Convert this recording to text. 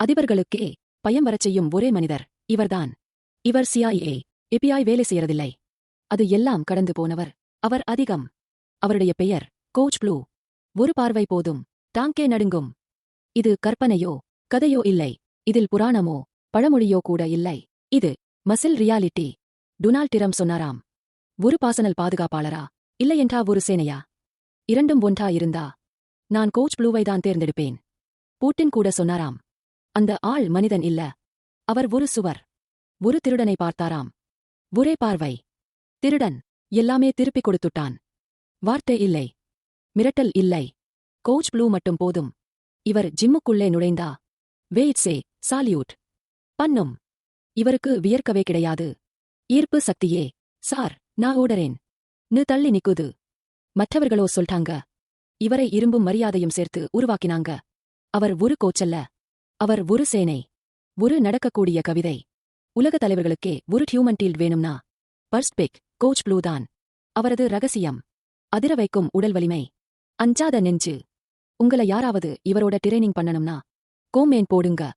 அதிபர்களுக்கே பயம் வரச் செய்யும் ஒரே மனிதர் இவர்தான். இவர் சிஐஏ எபிஐ வேலை செய்யறதில்லை. அது எல்லாம் கடந்து போனவர். அவர் அதிகம். அவருடைய பெயர் கோச் ப்ளூ. ஒரு பார்வை போதும். டாங்கே நடுங்கும். இது கற்பனையோ கதையோ இல்லை. இதில் புராணமோ பழமொழியோ கூட இல்லை. இது மசில் ரியாலிட்டி. டொனால்ட் டிரம் சொன்னாராம். ஒரு பாசனல் பாதுகாப்பாளரா? இல்லையென்றா ஒரு சேனையா? இரண்டும் ஒன்றா இருந்தா நான் கோச் ப்ளூவை தான் தேர்ந்தெடுப்பேன். பூட்டின் கூட சொன்னாராம். அந்த ஆள் மனிதன் இல்ல. அவர் ஒரு சுவர். ஒரு திருடனை பார்த்தாராம். ஒரே பார்வை. திருடன் எல்லாமே திருப்பிக் கொடுத்துட்டான். வார்த்தை இல்லை. மிரட்டல் இல்லை. கோச் ப்ளூ மட்டும் போதும். இவர் ஜிம்முக்குள்ளே நுழைந்தா. வெயிட்ஸே சாலியூட். பண்ணும். இவருக்கு வியர்க்கவே கிடையாது. ஈர்ப்பு சக்தியே. சார் நான் ஓடறேன். நு தள்ளி நிக்குது. மற்றவர்களோ சொல்ட்டாங்க இவரை இரும்பும் மரியாதையும் சேர்த்து உருவாக்கினாங்க. அவர் ஒரு கோச்சல்ல. அவர் ஒரு சேனை ஒரு நடக்கக்கூடிய கவிதை. உலக தலைவர்களுக்கே ஒரு ஹியூமன் டீல்ட் வேணும்னா பர்ஸ்பெக் கோச் ப்ளூ தான். அவரது ரகசியம் அதிர வைக்கும் உடல் வலிமை. அஞ்சாத நெஞ்சு. உங்கள யாராவது இவரோட ட்ரைனிங் பண்ணணும்னா கோமேன் போடுங்க.